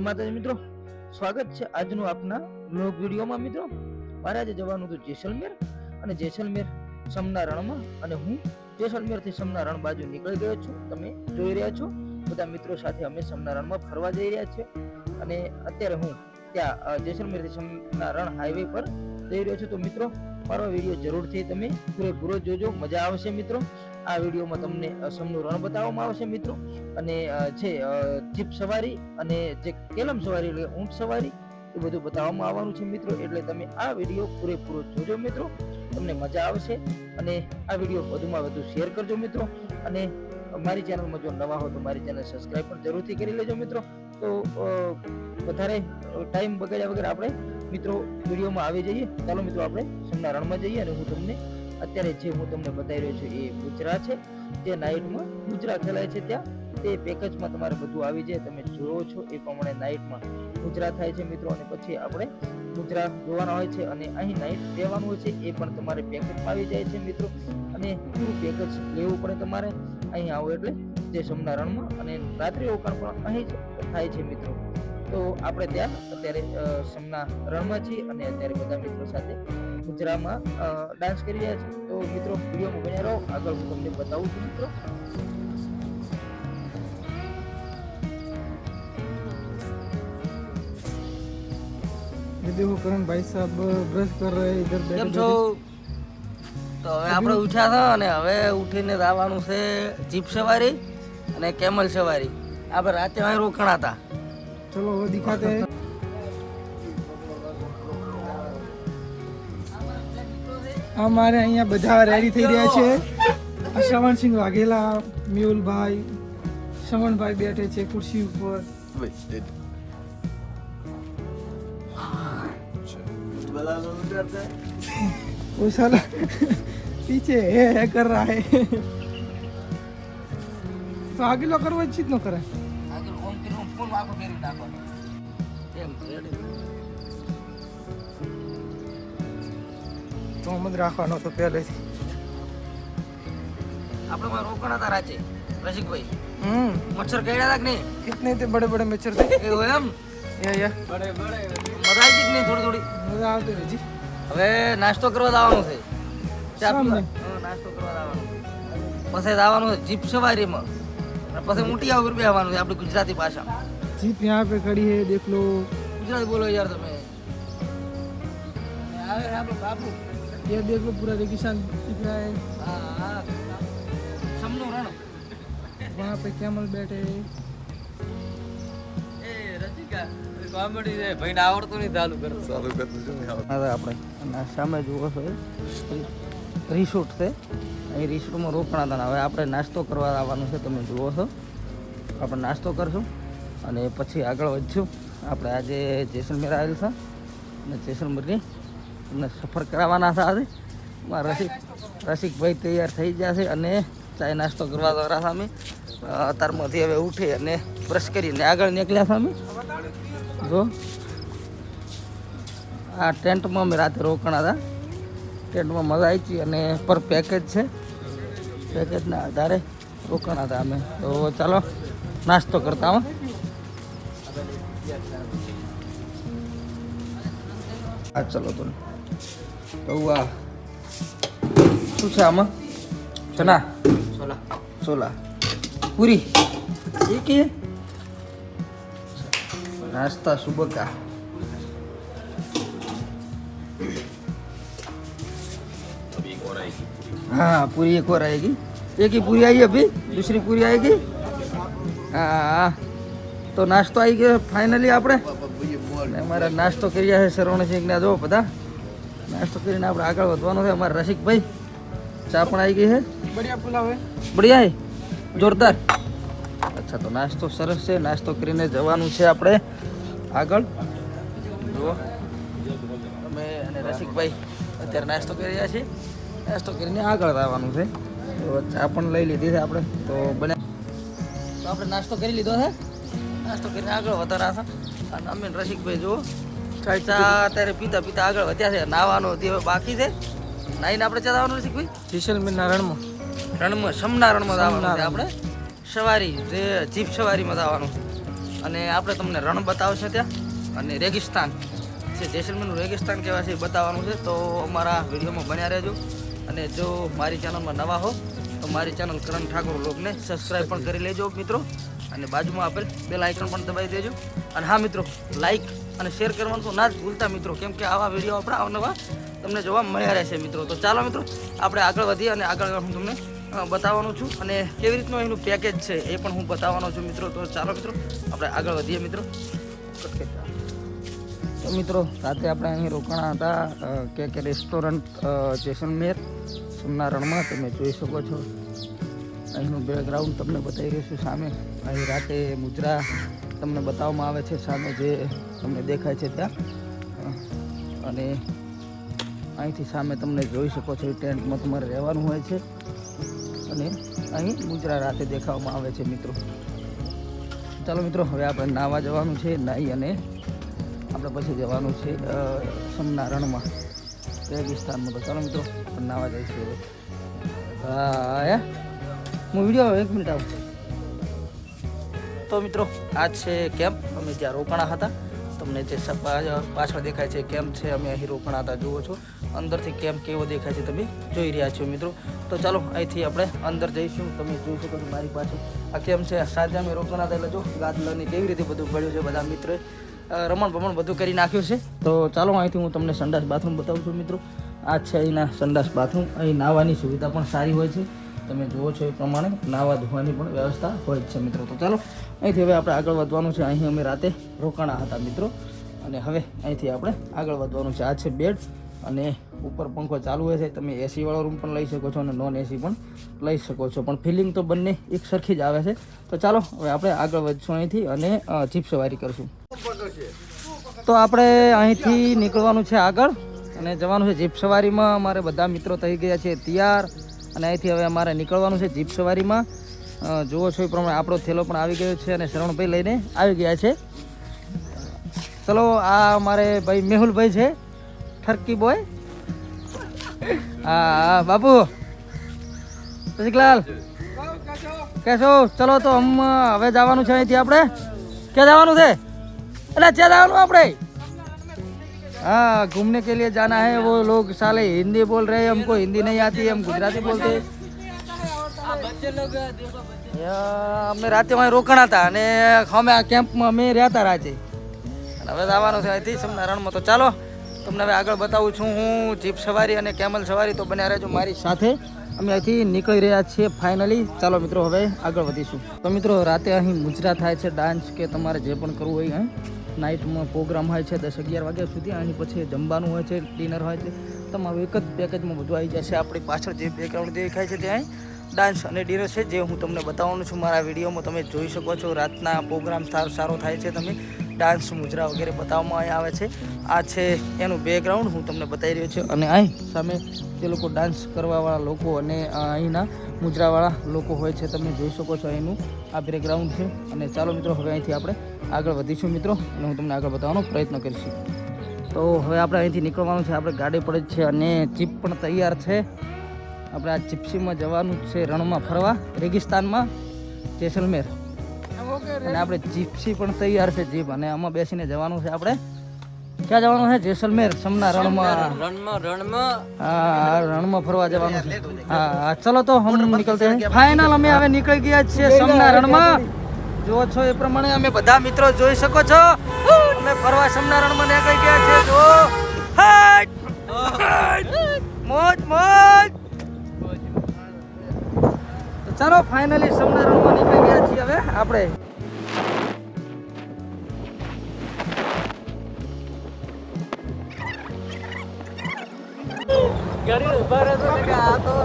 જય માતાજી મિત્રો. સ્વાગત છે આજનું આપના બ્લોગ વિડીયોમાં મિત્રો. મારે આજે જવાનું હતું જેસલમેર અને જેસલમેર સમના અને હું જેસલમેરથી સમના રણ બાજુ નીકળી ગયો છું. તમે જોઈ રહ્યા છો. બધા મિત્રો સાથે અમે સમના રણમાં ફરવા જઈ રહ્યા છીએ. અને અત્યારે હું ત્યાં જેસલમેરથી સમના રણ હાઈવે પર જઈ રહ્યો છું. તો મિત્રો, મારો વીડિયો જરૂરથી તમે પૂરેપૂરો જોજો. મજા આવશે મિત્રો. આ વિડીયોમાં તમને અસમનું સમનું રણ બતાવવામાં આવશે મિત્રો. અને છે જીપ સવારી અને જે કેલમ સવારી એટલે ઊંટ સવારી, એ બધું બતાવવામાં આવવાનું છે મિત્રો. એટલે તમે આ વીડિયો પૂરેપૂરો જોજો મિત્રો. તમને મજા આવશે. અને આ વીડિયો વધુમાં વધુ શેર કરજો મિત્રો. અને મારી ચેનલમાં જો નવા હો તો મારી ચેનલ સબસ્ક્રાઈબ પણ જરૂરથી કરી લેજો મિત્રો. તો વધારે ટાઈમ બગાડ્યા વગર આપણે મિત્રો વિડીયોમાં આવી જઈએ. ચાલો મિત્રો આપણે સમના રણમાં જઈએ અને હું તમને અત્યારે જે હું તમને બતાવી રહ્યો છું એ ગુજરા છે. જે નાઇટમાં ગુજરા ખેલાય છે ત્યાં. તે પેકેજમાં તમારે બધું આવી જાય. તમે જોવો છો એ પ્રમાણે નાઇટમાં ગુજરા થાય છે મિત્રો. અને પછી આપણે ગુજરા જોવાના હોય છે અને અહીં નાઇટ રહેવાનું હોય છે એ પણ તમારે પેકેજમાં આવી જાય છે મિત્રો. અને પૂરું પેકેજ લેવું પડે તમારે. અહીં આવો એટલે જે સમનારણમાં અને રાત્રિ રોકાણ પણ અહીં જ થાય છે મિત્રો. તો આપણે ત્યાં અત્યારે અ, સમના રણમાં છીએ અને અત્યારે બધા મિત્રો સાથે ગુજરાતમાં ડાન્સ કરી રહ્યા છે તો મિત્રો વિડીયોમાં બન્યા રહો આગળ હું તમને બતાવું છું મિત્રો ये देखो करण भाई साहब ब्रश कर रहे हैं इधर કેમ बैठे છો તો હવે આપણે ઉઠ્યા હતા અને હવે ઉઠીને જવાનું છે જીપ સવારી અને કેમલ સવારી આપણે રાતે અહીં રોકાણા હતા बैठे। चलो वो दिखाते हैं અમારે અહીંયા બધા રેડી થઈ રહ્યા છે. શ્રવણસિંહ વાઘેલા મ્યુલભાઈ શ્રવણભાઈ બેઠે છે ખુરશી ઉપર. वो साला पीछे है कर रहा है तो आगे लो करवा चीज न करे કરીને ઓમ ફોન વાંકો ફેરવી નાખવાનો એમ ready. તો મત રાખવાનો તો પહેલેથી આપણે માં રોકાણા હતા રાતે રસિકભાઈ હમ મચ્છર કરડ્યા હતા કે નહીં कितने थे बड़े बड़े मच्छर थे એવું એમ या या મજા આવી ગઈ કે નહીં થોડી થોડી मजा આવતો રે જી હવે નાસ્તો કરવા જવાનું છે ચા સામે? પીવા હા, નાસ્તો કરવા જવાનું પછી જવાનું છે જીપ સવારીમાં અને પછી ઊંટિયા ઉપર બેસવાનું છે આપણી ગુજરાતી ભાષા जीप यहाँ पे खड़ी है देख लो ગુજરાતી બોલો યાર તમે આવે છે આપણું બાપુ ये देख लो पूरा रेगिस्तान दिख रहा है હા હા સમનું રણ वहाँ पे कैमल बैठे हैं એ રસિકા કોમેડી છે ભાઈને આવડતું નહીં ચાલુ કર ચાલુ કર હવે આપણે અને સામે જુઓ છો રિસોર્ટ છે અહીં રિસોર્ટમાં રોકાણા હતા ને હવે આપણે નાસ્તો કરવા આવવાનું છે તમે જુઓ છો આપણે નાસ્તો કરશું અને પછી આગળ વધશું. આપણે આજે જેસલમેર આવેલ છે. અને જેસલમેરની અમને સફર કરાવવાના હતા આજે. રસિક રસિકભાઈ તૈયાર થઈ ગયા છે અને ચાય નાસ્તો કરવા દ્વારા સામે. અત્યારમાંથી હવે ઉઠી અને બ્રશ કરીને આગળ નીકળ્યા સામે. જો. આ ટેન્ટમાં અમે રાતે રોકાણા હતા. ટેન્ટમાં મજા આવી હતી અને પર પેકેજ છે. પેકેજના આધારે રોકાણા હતા અમે. તો ચાલો, નાસ્તો કરતા હો. હા ચલો તો તો આ શું છે આમાં ચના છોલા છોલા પૂરી એ કે नाश्ता सुबह का हाँ पूरी एक और आएगी एक ही पूरी आई अभी दूसरी पूरी आएगी હા તો નાસ્તો આવી ગયો ફાઇનલી આપણે ને અમારે નાસ્તો કર્યા છે સરવણસિંહ જો બધા નાસ્તો કરીને આપણે આગળ વધવાનું છે અમારા રસિકભાઈ. ચા પણ આવી ગઈ છે. બઢિયા પુલાવ બઢિયા હે? જોરદાર. અચ્છા તો નાસ્તો સરસ છે. નાસ્તો કરીને જવાનું છે આપણે આગળ. જુઓ. અમે અને રસિકભાઈ અત્યારે નાસ્તો કરી રહ્યા છીએ. નાસ્તો કરીને આગળ આવવાનું છે. તો ચા પણ લઈ લીધી છે આપણે. તો બને તો આપણે નાસ્તો કરી લીધો છે. નાસ્તો કરીને આગળ વધારા છે અને અમે રસિકભાઈ જુઓ. ચા અત્યારે પીતા પીતા આગળ વધ્યા છે. નાવાનો તે બાકી છે. નાઈને આપણે ચલાવવાનું રસિકભાઈ? જેસલમેરના રણમાં. રણમાં સમના રણમાં જવાનું છે આપણે. સવારી જે જીપ સવારીમાં જવાનું અને આપણે તમને રણ બતાવશે ત્યાં. અને રેગિસ્તાન. જે જેસલમેરનું રેગિસ્તાન કહેવાય છે એ બતાવવાનું છે. તો અમારા વિડીયોમાં બન્યા રહેજો. અને જો મારી ચેનલમાં નવા હો તો મારી ચેનલ કરણ ઠાકોર લોકને સબસ્ક્રાઈબ પણ કરી લેજો મિત્રો. અને બાજુમાં આપેલ બેલ આઇકન પણ દબાવી દેજો. અને હા મિત્રો લાઇક અને શેર કરવાનું તો ના જ ભૂલતા મિત્રો. કેમ કે આવા વીડિયો આપણા અવનવા તમને જોવા મળ્યા રહેશે મિત્રો. તો ચાલો મિત્રો, આપણે આગળ વધીએ અને આગળ હું તમને બતાવવાનું છું. અને કેવી રીતનું એનું પેકેજ છે એ પણ હું બતાવવાનો છું મિત્રો. તો ચાલો મિત્રો, આપણે આગળ વધીએ મિત્રો. તો મિત્રો, રાતે આપણે અહીં રોકાણા હતા કે કે રેસ્ટોરન્ટ જેસલમેર. સોમના રણમાં તમે જોઈ શકો છો. અહીંનું બેકગ્રાઉન્ડ તમને બતાવી રહ્યું છું સામે. અહીં રાતે મુજરા તમને બતાવવામાં આવે છે સામે જે તમને દેખાય છે ત્યાં. અને અહીંથી સામે તમને જોઈ શકો છો ટેન્ટમાં તમારે રહેવાનું હોય છે. અને અહીં મુજરા રાતે દેખાવામાં આવે છે મિત્રો. ચાલો મિત્રો, હવે આપણે નાવા જવાનું છે નાહી અને આપણે પછી જવાનું છે સમનારણમાં. સમના રણમાં રેગિસ્તાનમાં તો ચાલો મિત્રો નાવા જઈશું હવે. હા? હે વીડિયો એક મિનિટ આવું. તો મિત્રો, આ છે કેમ્પ. અમે જ્યાં રોકાણા હતા. તમને જે પાછળ દેખાય છે કેમ્પ છે, અમે અહીં રોકાણા હતા, જુઓ છો. અંદરથી કેમ્પ કેવો દેખાય છે તમે જોઈ રહ્યા છો મિત્રો. તો ચાલો, અહીંથી આપણે અંદર જઈશું. તમે જોઈ શકો છો મારી પાસે આ કેમ્પ છે. સાંજે અમે રોકાણા હતા એટલે જો ગાદલાની કેવી રીતે બધું પડ્યું છે, બધા મિત્રોએ રમણ ભમણ બધું કરી નાખ્યું છે. તો ચાલો, અહીંથી હું તમને સંડાસ બાથરૂમ બતાવું છું મિત્રો. આ છે અહીંના સંડાસ બાથરૂમ. અહીં નાહવાની સુવિધા પણ સારી હોય છે. તમે જુઓ છો એ પ્રમાણે નાવા ધોવાની પણ વ્યવસ્થા હોય છે મિત્રો. તો ચાલો, અહીંથી હવે આપણે આગળ વધવાનું છે. અહીં અમે રાતે રોકાણા હતા મિત્રો. અને હવે અહીંથી આપણે આગળ વધવાનું છે. આ છે બેડ અને ઉપર પંખો ચાલુ હોય છે. તમે એસીવાળો રૂમ પણ લઈ શકો છો અને નોન એસી પણ લઈ શકો છો. પણ ફિલિંગ તો બંને એક સરખી જ આવે છે. તો ચાલો, હવે આપણે આગળ વધશું અહીંથી અને જીપ સવારી કરશું. તો આપણે અહીંથી નીકળવાનું છે આગળ. અને જવાનું છે જીપ સવારીમાં. અમારે બધા મિત્રો થઈ ગયા છે તૈયાર. અને અહીંથી હવે અમારે નીકળવાનું છે જીપ સવારીમાં. જુઓ છો એ પ્રમાણે આપણો થેલો પણ આવી ગયો છે અને શરણભાઈ લઈને આવી ગયા છે. ચલો, આ અમારે ભાઈ મેહુલભાઈ છે, ઠરકી બોય હા બાપુ. રસિકલાલ કેશો ચલો, તો હમ હવે જવાનું છે અહીંથી આપણે. ક્યાં જવાનું છે? એટલે ક્યાં જવાનું આપણે? हाँ घूमने के लिए जाना है वो लोग साले हिंदी बोल रहे हैं हमको हिंदी नहीं आती है हम गुजराती बोलते हैं યા, અમે રાતે અહીં રોકાણા હતા અને અમે આ કેમ્પમાં અમે રહ્યા હતા રાતે અને હવે આવવાનું છે અહીંથી સમના રણમાં તો ચાલો તમને હવે આગળ બતાવું છું હું જીપ સવારી અને કેમલ સવારી તો બન્યા રહેજો મારી સાથે અમે અહીંથી નીકળી રહ્યા છીએ ફાઇનલી ચાલો મિત્રો હવે આગળ વધીશું તો મિત્રો રાતે અહીં મુજરા થાય છે ડાન્સ કે તમારે જે પણ કરવું હોય અહીં નાઇટમાં પ્રોગ્રામ હોય છે દસ અગિયાર વાગ્યા સુધી. અહીં પછી જમવાનું હોય છે, ડિનર હોય છે. તમારું એક જ પેકેજમાં બધું આવી જશે. આપણી પાછળ જે બેકગ્રાઉન્ડ દેખાય છે ત્યાં ડાન્સ અને ડિનર છે, જે હું તમને બતાવવાનું છું. મારા વિડીયોમાં તમે જોઈ શકો છો, રાતના પ્રોગ્રામ સારો સારો થાય છે. તમે ડાન્સ મુજરા વગેરે બતાવવામાં આવે છે. આ છે એનું બેકગ્રાઉન્ડ હું તમને બતાવી રહ્યો છું. અને અહીં સામે જે લોકો ડાન્સ કરવાવાળા લોકો અને અહીંના મુજરાવાળા લોકો હોય છે તમે જોઈ શકો છો અહીંનું આ બેકગ્રાઉન્ડ છે. અને ચાલો મિત્રો હવે અહીંથી આપણે આગળ વધીશું મિત્રો અને હું તમને આગળ બતાવવાનો પ્રયત્ન કરીશું. તો હવે આપણે અહીંથી નીકળવાનું છે આપણે ગાડી પડે છે અને જીપ પણ તૈયાર છે. આપણે આ જીપ્સીમાં જવાનું છે રણમાં ફરવા રેગિસ્તાનમાં. જેસલમેર. અને આપણે જીપ્સી પણ તૈયાર છે જીપ. અને આમાં બેસીને જવાનું છે આપણે. ક્યાં જવાનું છે? જેસલમેર સમના રણમાં. રણમાં રણમાં. હા રણમાં ફરવા જવાનું છે. હા ચલો તો હમ નીકળતે ફાઇનલ અમે હવે નીકળી ગયા છીએ સમના રણમાં. જો છો એ પ્રમાણે અમે બધા મિત્રો જોઈ શકો છો. અમે ફરવા સમના રણમાં નીકળી ગયા છે જો હટ! મોજ મોજ! તો ચાલો ફાઇનલી સમના રણમાં નીકળી ગયા છીએ હવે આપણે. ગાડી ઊભા રહેતો કે આ તો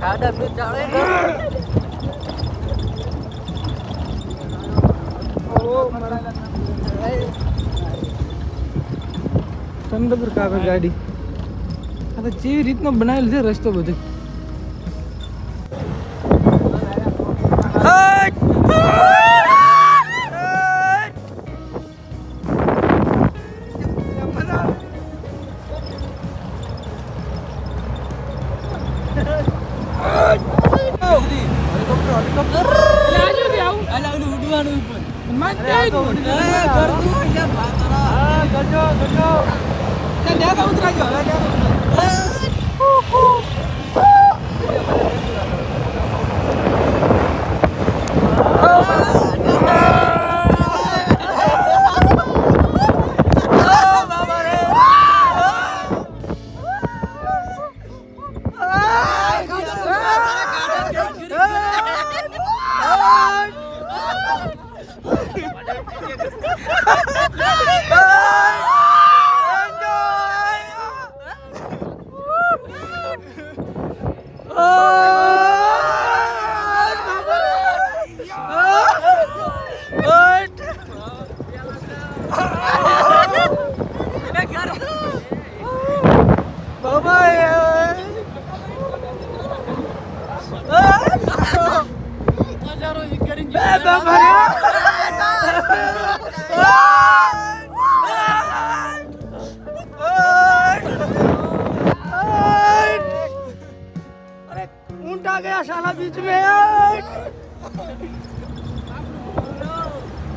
ખાડા તો ચાલે ચંદ્રપુર કાકા ગાડી. આ તો જેવી રીતનો બનાવેલ છે રસ્તો બધો?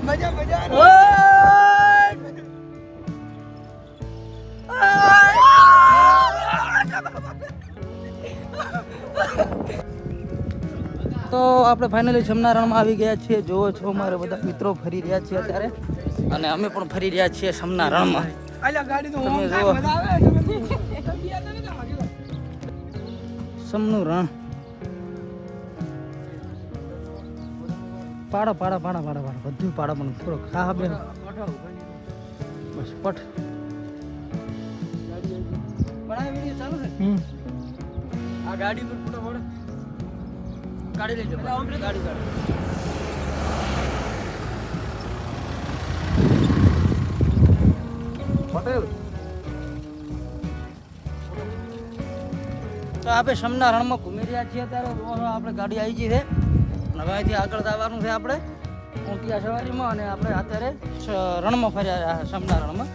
મજા મજા. તો આપણે ફાઇનલી સમનારણમાં આવી ગયા છીએ. જોવો છો અમારે બધા મિત્રો ફરી રહ્યા છીએ અત્યારે. અને અમે પણ ફરી રહ્યા છીએ સમનારણમાં તમે જુઓ. સમનું રણ. પાડા પાડા પાડા પાડો પાડો. બધું પાડો મને થોડો ખા બે બસ પટ. આ ગાડી પર ફોટો પડે. કાઢી લેજો ગાડી ગાડી. તો આપણે સમના રણમાં ઘૂમી રહ્યા છીએ ત્યારે આપણે ગાડી આવી ગઈ છે. અને હવે અહીંથી આગળ જવાનું છે આપણે ઊંટિયા સવારીમાં અને આપણે અત્યારે રણમાં ફર્યા સમના રણમાં.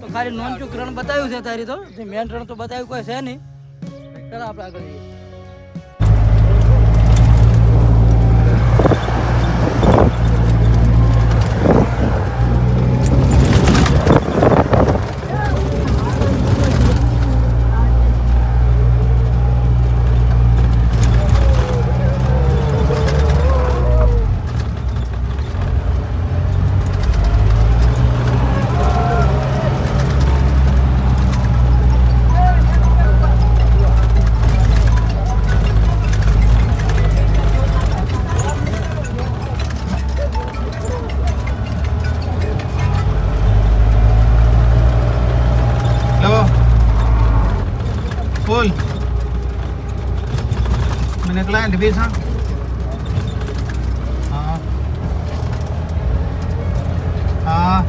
તો ખાલી નોનચૂક રણ બતાવ્યું છે તારી તો. મેન રણ તો બતાવ્યું કોઈ છે નહીં. ચાલો આપણે આગળ જઈએ. Ibiza? Ah. Ah.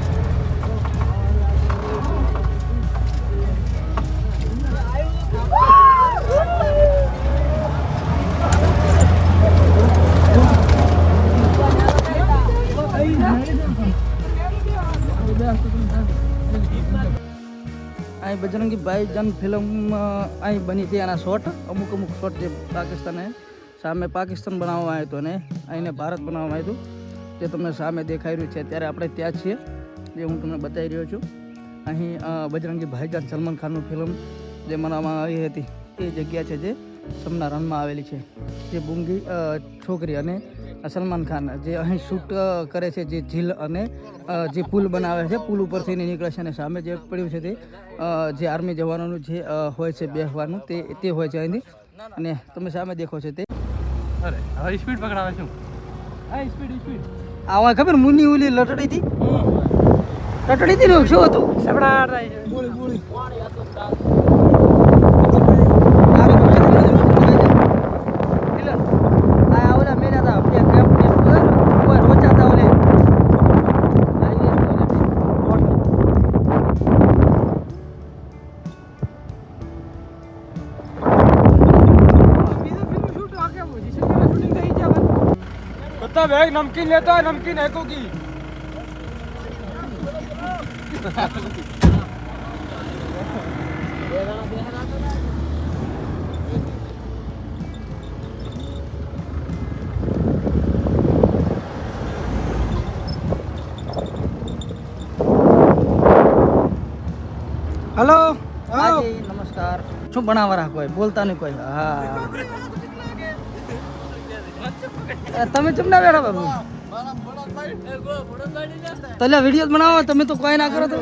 અહીં બજરંગી ભાઈજાન ફિલ્મ અહીં બની હતી આના શોર્ટ અમુક અમુક શોર્ટ જે પાકિસ્તાને સામે પાકિસ્તાન બનાવવામાં આવ્યું હતું અને અહીંને ભારત બનાવવામાં આવ્યું હતું. તે તમને સામે દેખાઈ રહ્યું છે. ત્યારે આપણે ત્યાં છીએ, જે હું તમને બતાવી રહ્યો છું. અહીં બજરંગી ભાઈજાન સલમાન ખાનનું ફિલ્મ જે બનાવવામાં આવી હતી, એ જગ્યા છે જે સમના રનમાં આવેલી છે. જે બુંગી છોકરી અને સલમાન ખાન જે અહીં શૂટ કરે છે, જે ઝીલ અને જે પુલ બનાવે છે, પુલ ઉપરથી નીકળે છે અને સામે જે પડ્યું છે તે જે આર્મી જવાનોનું જે હોય છે બેહવાનું, તે તે હોય છે અહીંથી. અને તમે સામે દેખો છો તે. અરે હવે સ્પીડ પકડાવે છું હા સ્પીડ સ્પીડ આવા ખબર મુની ઉલી લટડી હતી લટડી હતી ને શું હતું? સબડા થાય છે. બોલી પાણી આ मतलब एक नमकीन लेता है नमकीन एको की हेलो हाँ नमस्कार। छुप बना हुआ कोई बोलता नहीं कोई। हाँ। તમે ચમ ના બેઠા બાબુ તલે વીડિયો બનાવો તમે તો કોઈ ના કરો તો.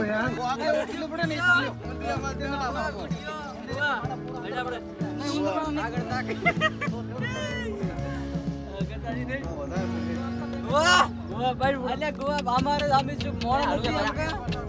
ગોવા ભાઈ અલ્યા ગોવા અમારે અમે શું મોણ નથી